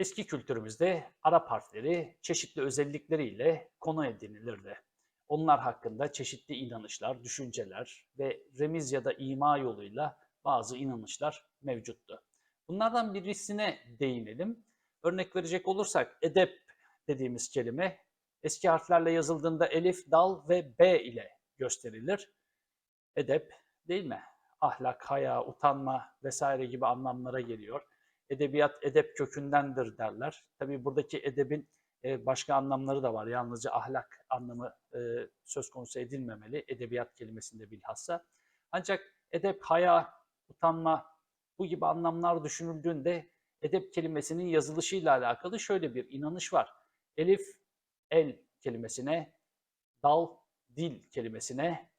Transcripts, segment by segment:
Eski kültürümüzde Arap harfleri çeşitli özellikleriyle konu edinilirdi. Onlar hakkında çeşitli inanışlar, düşünceler ve remiz ya da ima yoluyla bazı inanışlar mevcuttu. Bunlardan birisine değinelim. Örnek verecek olursak edep dediğimiz kelime eski harflerle yazıldığında elif, dal ve b ile gösterilir. Edep değil mi? Ahlak, haya, utanma vesaire gibi anlamlara geliyor edebiyat edep kökündendir derler. Tabii buradaki edebin e, başka anlamları da var. Yalnızca ahlak anlamı e, söz konusu edilmemeli edebiyat kelimesinde bilhassa. Ancak edep, haya, utanma bu gibi anlamlar düşünüldüğünde edep kelimesinin yazılışıyla alakalı şöyle bir inanış var. Elif, el kelimesine, dal, dil kelimesine,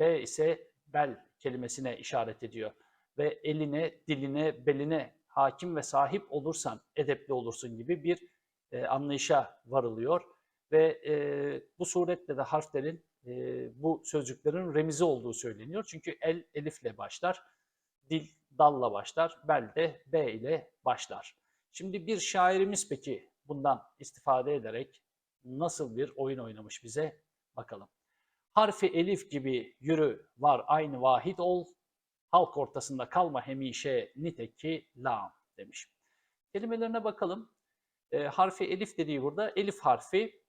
B ise bel kelimesine işaret ediyor. Ve eline, diline, beline hakim ve sahip olursan edepli olursun gibi bir e, anlayışa varılıyor. Ve e, bu suretle de harflerin, e, bu sözcüklerin remizi olduğu söyleniyor. Çünkü el elifle başlar, dil dalla başlar, bel de b ile başlar. Şimdi bir şairimiz peki bundan istifade ederek nasıl bir oyun oynamış bize bakalım. Harfi elif gibi yürü var aynı vahid ol, halk ortasında kalma hemişe niteki lam demiş. Kelimelerine bakalım. E, harfi elif dediği burada elif harfi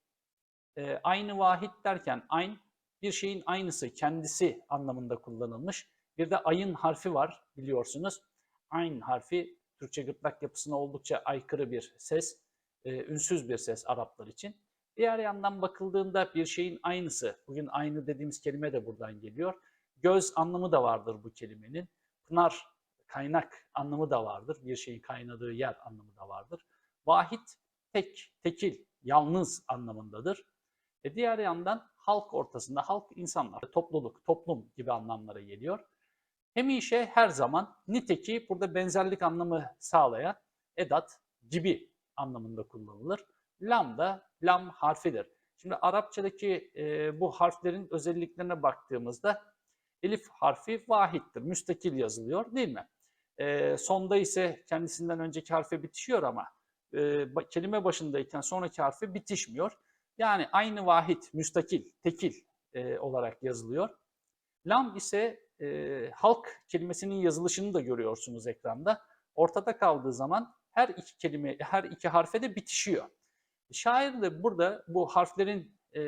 e, aynı vahid derken ayn bir şeyin aynısı kendisi anlamında kullanılmış. Bir de ayın harfi var biliyorsunuz. Ayn harfi Türkçe gırtlak yapısına oldukça aykırı bir ses, e, ünsüz bir ses Araplar için. Diğer yandan bakıldığında bir şeyin aynısı, bugün aynı dediğimiz kelime de buradan geliyor Göz anlamı da vardır bu kelimenin. Pınar, kaynak anlamı da vardır. Bir şeyin kaynadığı yer anlamı da vardır. Vahid, tek, tekil, yalnız anlamındadır. E diğer yandan halk ortasında, halk insanlar, topluluk, toplum gibi anlamlara geliyor. Hemişe her zaman, niteki burada benzerlik anlamı sağlayan edat gibi anlamında kullanılır. Lam da lam harfidir. Şimdi Arapçadaki e, bu harflerin özelliklerine baktığımızda elif harfi vahittir, müstakil yazılıyor değil mi? E, sonda ise kendisinden önceki harfe bitişiyor ama e, kelime başındayken sonraki harfe bitişmiyor. Yani aynı vahit, müstakil, tekil e, olarak yazılıyor. Lam ise e, halk kelimesinin yazılışını da görüyorsunuz ekranda. Ortada kaldığı zaman her iki kelime, her iki harfe de bitişiyor. Şair de burada bu harflerin e,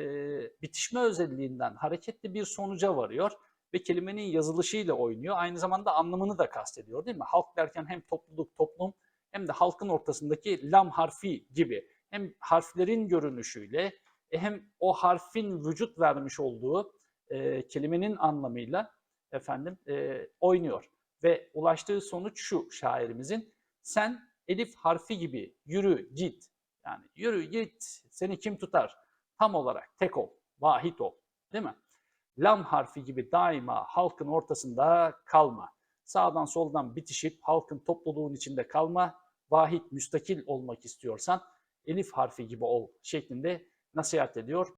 bitişme özelliğinden hareketli bir sonuca varıyor ve kelimenin yazılışıyla oynuyor. Aynı zamanda anlamını da kastediyor değil mi? Halk derken hem topluluk, toplum hem de halkın ortasındaki lam harfi gibi hem harflerin görünüşüyle e, hem o harfin vücut vermiş olduğu e, kelimenin anlamıyla efendim e, oynuyor. Ve ulaştığı sonuç şu şairimizin sen elif harfi gibi yürü git yani yürü git seni kim tutar tam olarak tek ol vahid ol değil mi? Lam harfi gibi daima halkın ortasında kalma. Sağdan soldan bitişip halkın topluluğun içinde kalma. Vahid, müstakil olmak istiyorsan elif harfi gibi ol şeklinde nasihat ediyor.